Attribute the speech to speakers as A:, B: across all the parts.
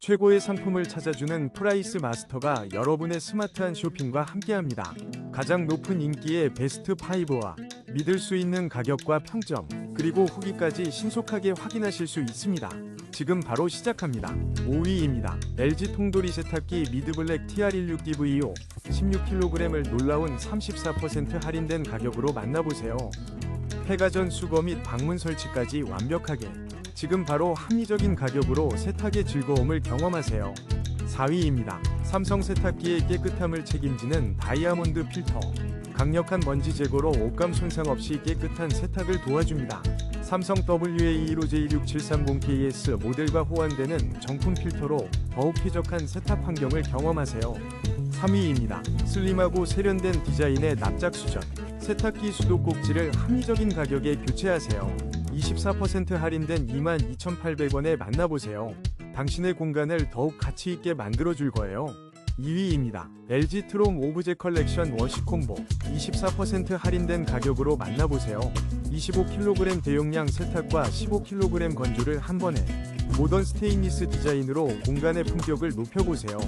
A: 최고의 상품을 찾아주는 프라이스 마스터가 여러분의 스마트한 쇼핑과 함께합니다. 가장 높은 인기의 베스트 5와 믿을 수 있는 가격과 평점, 그리고 후기까지 신속하게 확인하실 수 있습니다. 지금 바로 시작합니다. 5위입니다. LG 통돌이 세탁기 미드블랙 TR16DVO 16kg을 놀라운 34% 할인된 가격으로 만나보세요. 폐가전 수거 및 방문 설치까지 완벽하게 지금 바로 합리적인 가격으로 세탁의 즐거움을 경험하세요. 4위입니다. 삼성 세탁기의 깨끗함을 책임지는 다이아몬드 필터. 강력한 먼지 제거로 옷감 손상 없이 깨끗한 세탁을 도와줍니다. 삼성 WA2로 J6730KS 모델과 호환되는 정품 필터로 더욱 쾌적한 세탁 환경을 경험하세요. 3위입니다. 슬림하고 세련된 디자인의 납작 수전. 세탁기 수도꼭지를 합리적인 가격에 교체하세요. 24% 할인된 22,800원에 만나보세요. 당신의 공간을 더욱 가치 있게 만들어 줄 거예요. 2위입니다. LG 트롬 오브제 컬렉션 워시 콤보 24% 할인된 가격으로 만나보세요. 25kg 대용량 세탁과 15kg 건조를 한 번에 모던 스테인리스 디자인으로 공간의 품격을 높여보세요.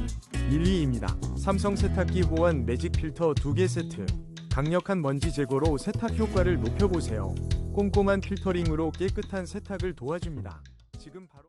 A: 1위입니다. 삼성 세탁기 호환 매직 필터 2개 세트 강력한 먼지 제거로 세탁 효과를 높여보세요. 꼼꼼한 필터링으로 깨끗한 세탁을 도와줍니다. 지금 바로